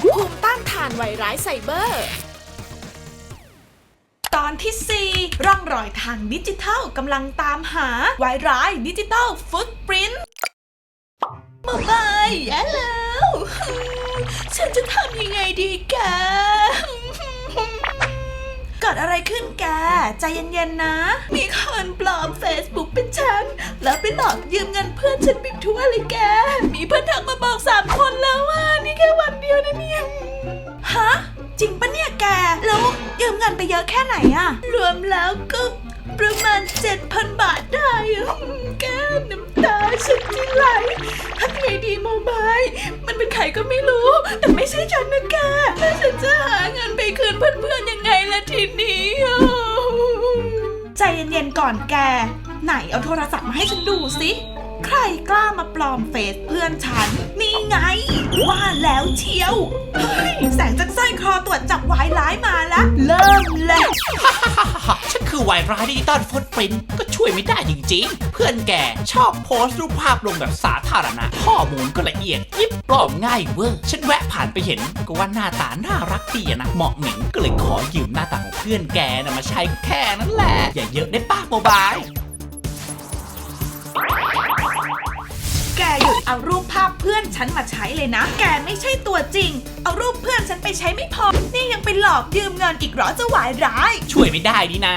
ภูมิต้านทานไวรัสไซเบอร์ ตอนที่ 4 ร่องรอยทางดิจิทัลกำลังตามหา ไวร้ายดิจิทัลฟุตปรินต์โมบายแย่แล้ว ฉันจะทำยังไงดีแกเกิดอะไรขึ้นแก ใจเย็นๆนะ มีค อกยืมเงินเพื่อนฉันไปทั่วเลยแก มีเพื่อนทักมาบอกสามคนแล้วว่า นี่แค่วันเดียวนะเนี่ย ฮะ จริงปะเนี่ยแก แล้วยืมเงินไปเยอะแค่ไหนอะรวมแล้วก็ประมาณ 7,000 บาทได้อะแกน้ำตาฉันจะไหลทำไงดีโมบาย มันเป็นใครก็ไม่รู้ แต่ไม่ใช่ฉันนะแกแล้วฉันจะหาเงินไปคืนเพื่อนๆยังไงล่ะทีนี้อะใจเย็นๆก่อนแก ไหนเอาโทรศัพท์มาให้ฉันดูสิ ใครกล้ามาปลอมเฟซเพื่อนฉัน นี่ไง ว่าแล้วเชียวเฮ้ยแสงจากสร้อยคอตรวจจับวายร้ายมาแล้วเริ่มเลยฉันคือไวรัสดิจิตอลฟุตปรินก็ช่วยไม่ได้จริงๆ เพื่อนแกชอบโพสต์รูปภาพลงแบบสาธารณะ ข้อมูลก็ละเอียดยิบปลอมง่ายเวอร์ ฉันแวะผ่านไปเห็น ก็ว่าหน้าตาน่ารักดีอะนะ เหมาะเหม่งก็เลยขอยืมหน้าตาของเพื่อนแกนะมาใช้แค่นั้นแหละ อย่าเยอะได้ป้าโมบาย เอารูปภาพเพื่อนฉันมาใช้เลยนะ แกไม่ใช่ตัวจริง เอารูปเพื่อนฉันไปใช้ไม่พอ นี่ยังไปหลอกยืมเงินอีกเหรอจะหวายร้าย ช่วยไม่ได้นี่นา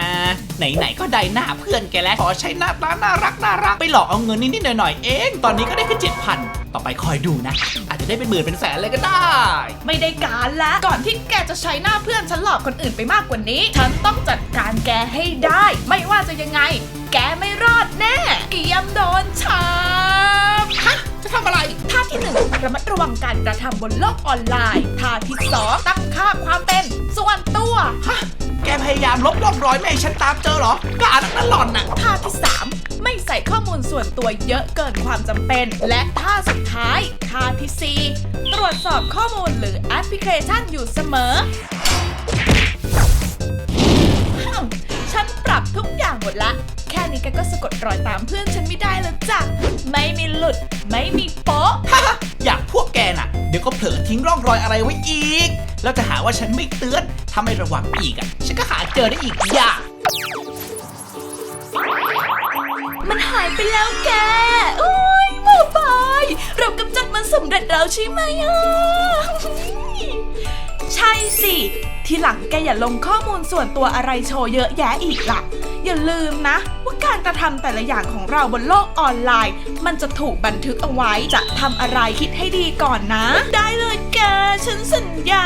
ไหนๆก็ได้หน้าเพื่อนแกแล้วขอใช้หน้าตาน่ารักน่ารักไปหลอกเอาเงินนิดๆหน่อยๆเอง ตอนนี้ก็ได้แค่เจ็ดพันต่อไปคอยดูนะ อาจจะได้เป็นหมื่นเป็นแสนเลยก็ได้ ไม่ได้การละก่อนที่แกจะใช้หน้าเพื่อนฉันหลอกคนอื่นไปมากกว่านี้ ฉันต้องจัดการแกให้ได้ ไม่ว่าจะยังไง แกไม่รอดแน่ ระมัดระวังการกระทำบนโลกออนไลน์ท่าที่สองตั้งค่าความเป็นส่วนตัว ฮะ แกพยายามลบร่องรอยไม่ให้ฉันตามเจอเหรอก็อ่านนั่นหล่อนน่ะ ท่าที่ 3 ไม่ใส่ข้อมูลส่วนตัวเยอะเกินความจำเป็น และท่าสุดท้ายท่าทีสี่4 ตรวจสอบข้อมูลหรือแอปพลิเคชันอยู่เสมอฮึ่มฉันปรับทุกอย่างหมดละแค่นี้แกก็สะกดรอยตามเพื่อนฉันไม่ได้แล้วจ้ะ ไม่มีหลุด ไม่มีโป๊ะฮ่าฮ่าอยากพวกแกน่ะ เดี๋ยวก็เผลอทิ้งร่องรอยอะไรไว้อีก แล้วจะหาว่าฉันไม่เตือน ถ้าไม่ระวังอีกอะ ฉันก็หาเจอได้อีกอย่าง มันหายไปแล้วแกโอ้ยโมบายเรากำจัดมันสำเร็จแล้วใช่ไหมอะ ใช่สิ ทีหลังแกอย่าลงข้อมูลส่วนตัวอะไรโชว์เยอะแยะอีกล่ะ อย่าลืมนะว่าการกระทำแต่ละอย่างของเราบนโลกออนไลน์ มันจะถูกบันทึกเอาไว้จะทำอะไรคิดให้ดีก่อนนะ ได้เลยแกฉันสัญญา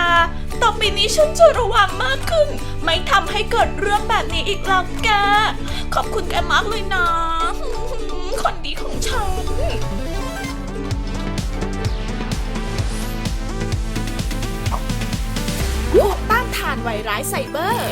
ต่อไปนี้ฉันจะระวังมากขึ้น ไม่ทำให้เกิดเรื่องแบบนี้อีกแล้วแก ขอบคุณแกมากเลยนะคนดีของฉันต้านทานไวรัสไซเบอร์